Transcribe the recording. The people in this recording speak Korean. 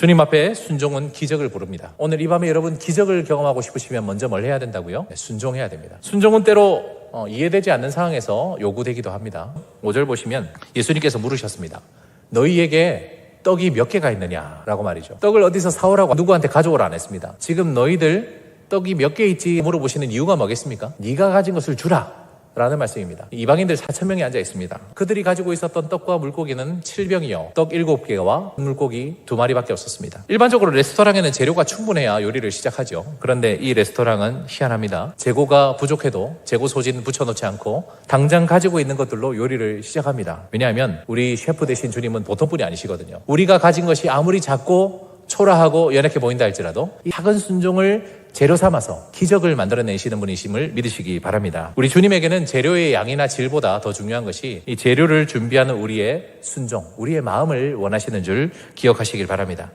주님 앞에 순종은 기적을 부릅니다. 오늘 이 밤에 여러분 기적을 경험하고 싶으시면 먼저 뭘 해야 된다고요? 네, 순종해야 됩니다. 순종은 때로 어, 이해되지 않는 상황에서 요구되기도 합니다. 5절 보시면 예수님께서 물으셨습니다. 너희에게 떡이 몇 개가 있느냐라고 말이죠. 떡을 어디서 사오라고 누구한테 가져오라 안 했습니다. 지금 너희들 떡이 몇 개 있지 물어보시는 이유가 뭐겠습니까? 네가 가진 것을 주라. 라는 말씀입니다. 이방인들 4천 명이 앉아 있습니다. 그들이 가지고 있었던 떡과 물고기는 7병이요. 떡 7개와 물고기 2마리밖에 없었습니다. 일반적으로 레스토랑에는 재료가 충분해야 요리를 시작하죠. 그런데 이 레스토랑은 희한합니다. 재고가 부족해도 재고 소진 붙여놓지 않고 당장 가지고 있는 것들로 요리를 시작합니다. 왜냐하면 우리 셰프 되신 주님은 보통 분이 아니시거든요. 우리가 가진 것이 아무리 작고 초라하고 연약해 보인다 할지라도 이 작은 순종을 재료 삼아서 기적을 만들어내시는 분이심을 믿으시기 바랍니다. 우리 주님에게는 재료의 양이나 질보다 더 중요한 것이 이 재료를 준비하는 우리의 순종, 우리의 마음을 원하시는 줄 기억하시길 바랍니다.